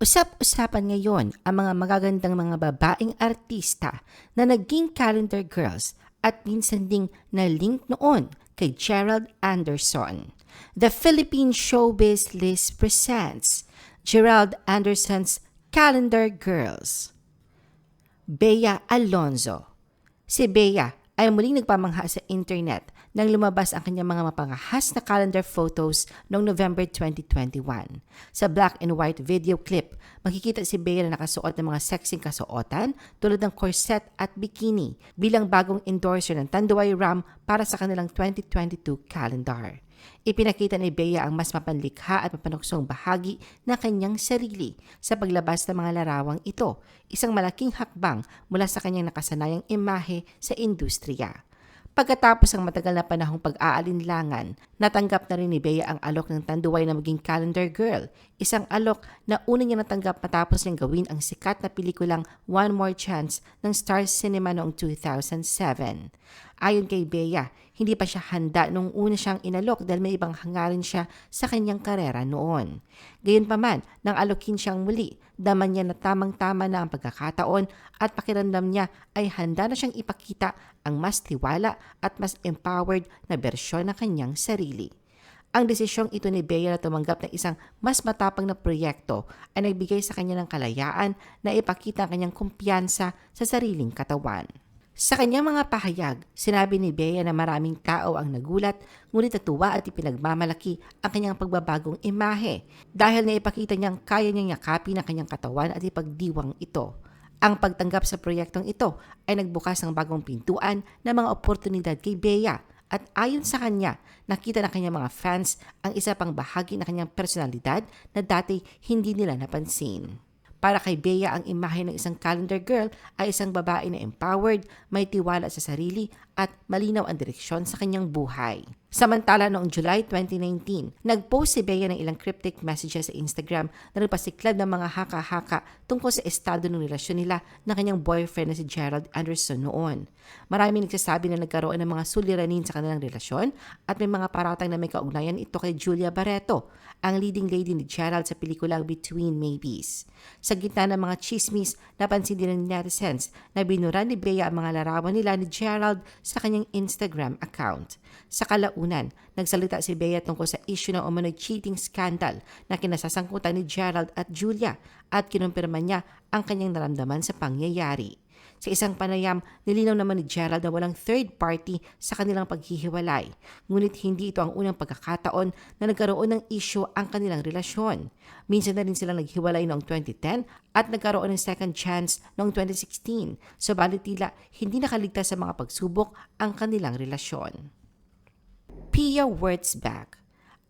Usap-usapan ngayon ang mga magagandang mga babaeng artista na naging calendar girls at minsan ding na-link noon kay Gerald Anderson. The Philippine Showbiz List presents Gerald Anderson's Calendar Girls. Bea Alonzo Si Bea ay muling nagpamangha sa internet nang lumabas ang kanyang mga mapangahas na calendar photos noong November 2021. Sa black and white video clip, makikita si Bea na nakasuot ng mga sexing kasuotan tulad ng corset at bikini bilang bagong endorser ng Tanduay Ram para sa kanilang 2022 calendar. Ipinakita ni Bea ang mas mapanlikha at mapanuksong bahagi na kanyang sarili sa paglabas ng mga larawang ito, isang malaking hakbang mula sa kanyang nakasanayang imahe sa industriya. Pagkatapos ang matagal na panahong pag-aalinlangan, natanggap na rin ni Bea ang alok ng Tanduay na maging calendar girl, isang alok na una niya natanggap matapos niyang gawin ang sikat na pelikulang One More Chance ng Star Cinema noong 2007. Ayon kay Bea, hindi pa siya handa nung una siyang inalok dahil may ibang hangarin siya sa kanyang karera noon. Gayunpaman, nang alokin siyang muli, daman niya na tamang-tama na ang pagkakataon at pakiramdam niya ay handa na siyang ipakita ang mas tiwala at mas empowered na bersyon ng kanyang sarili. Ang desisyong ito ni Bea na tumanggap ng isang mas matapang na proyekto ay nagbigay sa kanya ng kalayaan na ipakita ang kanyang kumpiyansa sa sariling katawan. Sa kanyang mga pahayag, sinabi ni Bea na maraming tao ang nagulat, ngunit natuwa at ipinagmamalaki ang kanyang pagbabagong imahe dahil naipakita niyang kaya niyang yakapin ang kanyang katawan at ipagdiwang ito. Ang pagtanggap sa proyektong ito ay nagbukas ng bagong pintuan ng mga oportunidad kay Bea at ayon sa kanya, nakita ng kanyang mga fans ang isa pang bahagi ng kanyang personalidad na dati hindi nila napansin. Para kay Bea, ang imahe ng isang calendar girl ay isang babae na empowered, may tiwala sa sarili at malinaw ang direksyon sa kanyang buhay. Samantala noong July 2019, nag-post si Bea ng ilang cryptic messages sa Instagram na nagpasiklab ng mga haka-haka tungkol sa estado ng relasyon nila ng kanyang boyfriend na si Gerald Anderson noon. Marami nagsasabi na nagkaroon ng mga suliranin sa kanilang relasyon at may mga paratang na may kaugnayan ito kay Julia Barreto, ang leading lady ni Gerald sa pelikulang Between Maybes. Sa gitna ng mga chismis, napansin din ng netizens na binura ni Bea ang mga larawan nila ni Gerald sa kanyang Instagram account. Sa kalaunan, nagsalita si Bea tungkol sa issue ng umano'y cheating scandal na kinasasangkutan ni Gerald at Julia at kinumpirma niya ang kanyang naramdaman sa pangyayari. Sa isang panayam, nilinaw naman ni Gerald na walang third party sa kanilang paghihiwalay. Ngunit hindi ito ang unang pagkakataon na nagkaroon ng issue ang kanilang relasyon. Minsan na rin silang naghiwalay noong 2010 at nagkaroon ng second chance noong 2016. Subalit tila hindi nakaligtas sa mga pagsubok ang kanilang relasyon. Pia Wurtzbach.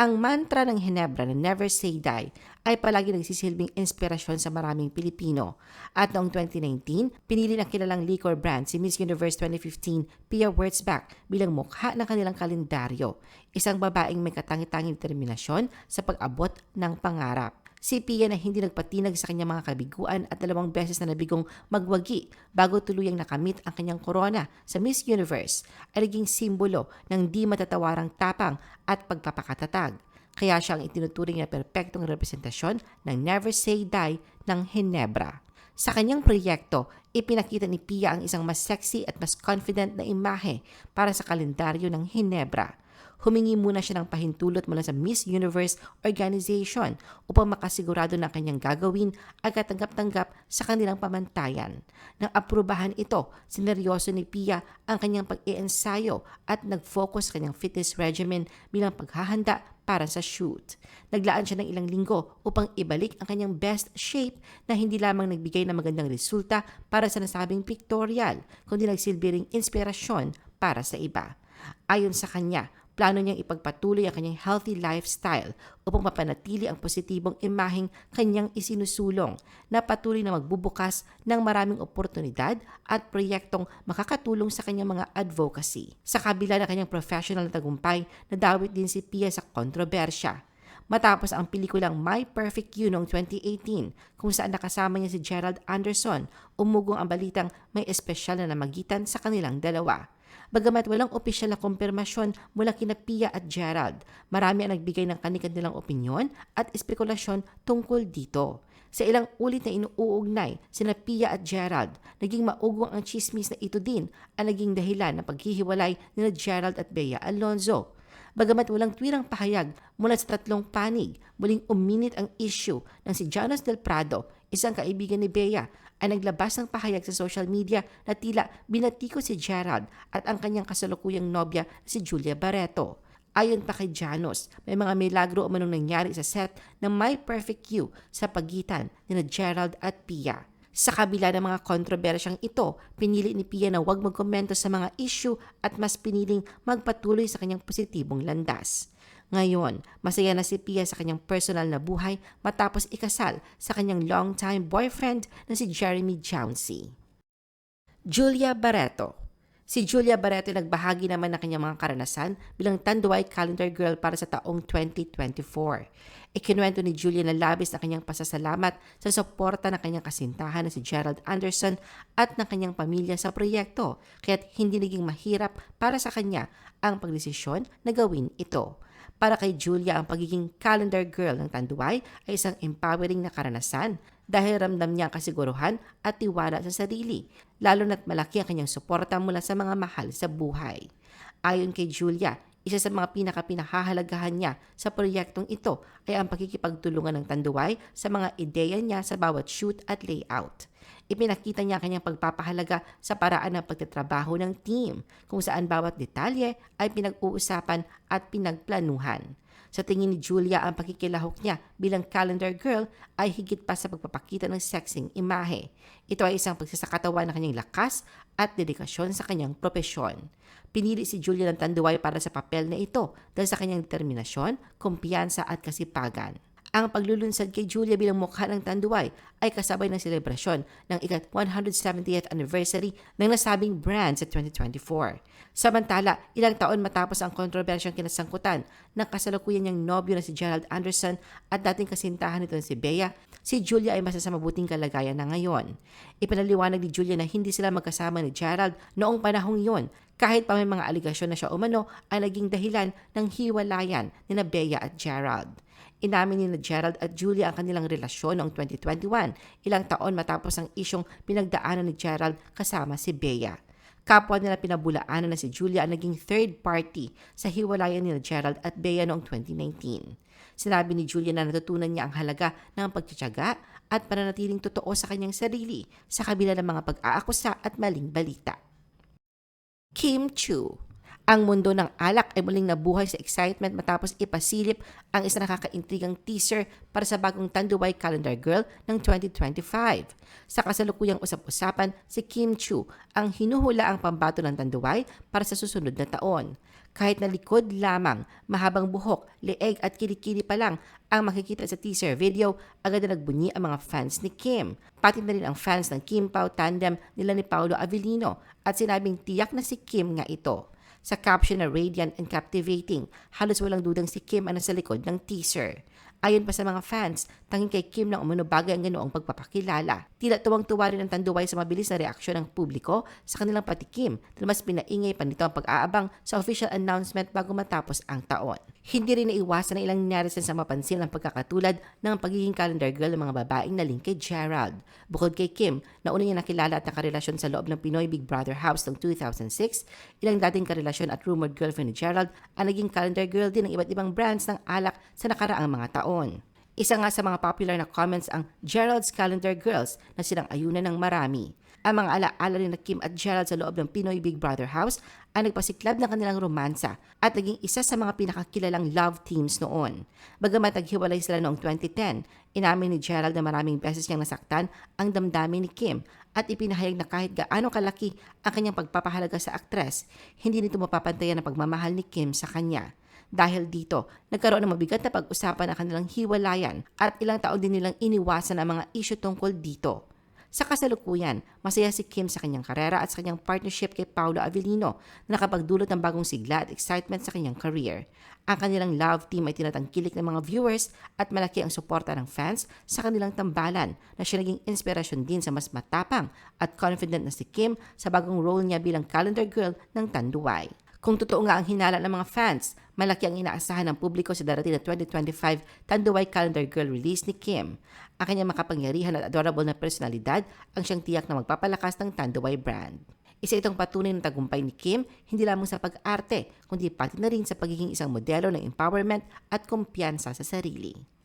Ang mantra ng Hinebra na Never Say Die ay palagi nagsisilbing inspirasyon sa maraming Pilipino. At noong 2019, pinili ng kilalang liquor brand si Miss Universe 2015 Pia Wurtzbach bilang mukha ng kanilang kalendaryo. Isang babaeng may katangi-tanging determinasyon sa pag-abot ng pangarap si Pia na hindi nagpatinag sa kanyang mga kabiguan at dalawang beses na nabigong magwagi bago tuluyang nakamit ang kanyang korona sa Miss Universe ay naging simbolo ng di matatawarang tapang at pagpapakatatag. Kaya siya ang itinuturing na perpektong representasyon ng Never Say Die ng Hinebra. Sa kanyang proyekto, ipinakita ni Pia ang isang mas sexy at mas confident na imahe para sa kalendaryo ng Hinebra humingi muna siya ng pahintulot mula sa Miss Universe Organization upang makasigurado na kanyang gagawin ay katanggap-tanggap sa kanilang pamantayan. Nang aprubahan ito, sineryoso ni Pia ang kanyang pag-iensayo at nag-focus sa kanyang fitness regimen bilang paghahanda para sa shoot. Naglaan siya ng ilang linggo upang ibalik ang kanyang best shape na hindi lamang nagbigay ng magandang resulta para sa nasabing pictorial, kundi nagsilbi ring inspirasyon para sa iba. Ayon sa kanya, plano niyang ipagpatuloy ang kanyang healthy lifestyle upang mapanatili ang positibong imaheng kanyang isinusulong na patuloy na magbubukas ng maraming oportunidad at proyektong makakatulong sa kanyang mga advocacy. Sa kabila ng kanyang professional na tagumpay, nadawit din si Pia sa kontrobersya matapos ang pelikulang My Perfect You noong 2018 kung saan nakasama niya si Gerald Anderson, umugong ang balitang may espesyal na namagitan sa kanilang dalawa. Bagamat walang opisyal na kumpirmasyon mula kina Pia at Gerald, marami ang nagbigay ng kanilang opinyon at espekulasyon tungkol dito. Sa ilang ulit na inuugnay sina Pia at Gerald, naging maugwang ang chismis na ito din ang naging dahilan ng paghihiwalay ni Gerald at Bea Alonzo. Bagamat walang twirang pahayag mula sa tatlong panig, muling uminit ang issue ng si Jonas Del Prado, isang kaibigan ni Bea, ay naglabas ng pahayag sa social media na tila binatiko si Gerald at ang kanyang kasalukuyang nobya si Julia Barreto. Ayon pa kay Janos, may mga milagro o manong nangyari sa set ng My Perfect You sa pagitan ni Gerald at Pia. Sa kabila ng mga kontrobersyang ito, pinili ni Pia na huwag magkomento sa mga issue at mas piniling magpatuloy sa kanyang positibong landas. Ngayon, masaya na si Pia sa kanyang personal na buhay matapos ikasal sa kanyang longtime boyfriend na si Jeremy Jouncey. Julia Barreto Si Julia Barreto nagbahagi naman ng kanyang mga karanasan bilang Tanduay Calendar Girl para sa taong 2024. Ikinuwento ni Julia na labis na kanyang pasasalamat sa suporta ng kanyang kasintahan na si Gerald Anderson at ng kanyang pamilya sa proyekto, kaya't hindi naging mahirap para sa kanya ang pagdesisyon na gawin ito. Para kay Julia, ang pagiging calendar girl ng Tanduay ay isang empowering na karanasan dahil ramdam niya ang kasiguruhan at tiwala sa sarili, lalo na't malaki ang kanyang suporta mula sa mga mahal sa buhay. Ayon kay Julia, isa sa mga pinakapinahahalagahan niya sa proyektong ito ay ang pagkikipagtulungan ng Tanduay sa mga ideya niya sa bawat shoot at layout. Ipinakita niya ang kanyang pagpapahalaga sa paraan ng pagtatrabaho ng team, kung saan bawat detalye ay pinag-uusapan at pinagplanuhan. Sa tingin ni Julia, ang pakikilahok niya bilang calendar girl ay higit pa sa pagpapakita ng sexing imahe. Ito ay isang pagsasakatawan ng kanyang lakas at dedikasyon sa kanyang propesyon. Pinili si Julia ng tanduay para sa papel na ito dahil sa kanyang determinasyon, kumpiyansa at kasipagan. Ang paglulunsad kay Julia bilang mukha ng Tanduay ay kasabay ng selebrasyon ng ikat 170th anniversary ng nasabing brand sa 2024. Samantala, ilang taon matapos ang kontrobersyang kinasangkutan ng kasalukuyan niyang nobyo na si Gerald Anderson at dating kasintahan nito si Bea, si Julia ay masa sa mabuting kalagayan na ngayon. Ipinaliwanag ni Julia na hindi sila magkasama ni Gerald noong panahong yon kahit pa may mga aligasyon na siya umano ay naging dahilan ng hiwalayan ni na Bea at Gerald. Inamin ni Gerald at Julia ang kanilang relasyon noong 2021, ilang taon matapos ang isyong pinagdaanan ni Gerald kasama si Bea. Kapwa nila pinabulaanan na si Julia ang naging third party sa hiwalayan ni Gerald at Bea noong 2019. Sinabi ni Julia na natutunan niya ang halaga ng pagtsatsaga at pananatiling totoo sa kanyang sarili sa kabila ng mga pag-aakusa at maling balita. Kim Chu ang mundo ng alak ay muling nabuhay sa excitement matapos ipasilip ang isa nakakaintrigang teaser para sa bagong Tanduay Calendar Girl ng 2025. Sa kasalukuyang usap-usapan, si Kim Chu ang hinuhula ang pambato ng Tanduay para sa susunod na taon. Kahit na likod lamang, mahabang buhok, leeg at kilikili pa lang ang makikita sa teaser video, agad na nagbunyi ang mga fans ni Kim. Pati na rin ang fans ng Kim Pao tandem nila ni Paolo Avellino at sinabing tiyak na si Kim nga ito. Sa caption na radiant and captivating, halos walang dudang si Kim ang nasa likod ng teaser. Ayon pa sa mga fans, tanging kay Kim nang umano bagay ang ganoong pagpapakilala. Tila tuwang-tuwa rin ang tanduway sa mabilis na reaksyon ng publiko sa kanilang patikim dahil mas pinaingay pa nito ang pag-aabang sa official announcement bago matapos ang taon. Hindi rin naiwasan na ilang netizen sa mapansin ang pagkakatulad ng pagiging calendar girl ng mga babaeng na link kay Gerald. Bukod kay Kim, nauna niya nakilala at nakarelasyon sa loob ng Pinoy Big Brother House noong 2006, ilang dating karelasyon at rumored girlfriend ni Gerald ang naging calendar girl din ng iba't ibang brands ng alak sa nakaraang mga taon. Isa nga sa mga popular na comments ang Gerald's Calendar Girls na silang ayunan ng marami. Ang mga alaala ni Kim at Gerald sa loob ng Pinoy Big Brother House ay nagpasiklab ng kanilang romansa at naging isa sa mga pinakakilalang love teams noon. Bagamat naghiwalay sila noong 2010, inamin ni Gerald na maraming beses niyang nasaktan ang damdamin ni Kim at ipinahayag na kahit gaano kalaki ang kanyang pagpapahalaga sa aktres, hindi nito mapapantayan ang pagmamahal ni Kim sa kanya. Dahil dito, nagkaroon ng mabigat na pag-usapan ang kanilang hiwalayan at ilang taon din nilang iniwasan ang mga isyu tungkol dito. Sa kasalukuyan, masaya si Kim sa kanyang karera at sa kanyang partnership kay Paolo Avellino na nakapagdulot ng bagong sigla at excitement sa kanyang career. Ang kanilang love team ay tinatangkilik ng mga viewers at malaki ang suporta ng fans sa kanilang tambalan na siya naging inspirasyon din sa mas matapang at confident na si Kim sa bagong role niya bilang calendar girl ng Tanduay. Kung totoo nga ang hinala ng mga fans, malaki ang inaasahan ng publiko sa darating na 2025 Tanduay Calendar Girl release ni Kim. Ang kanyang makapangyarihan at adorable na personalidad ang siyang tiyak na magpapalakas ng Tanduay brand. Isa itong patunay ng tagumpay ni Kim, hindi lamang sa pag-arte, kundi pati na rin sa pagiging isang modelo ng empowerment at kumpiyansa sa sarili.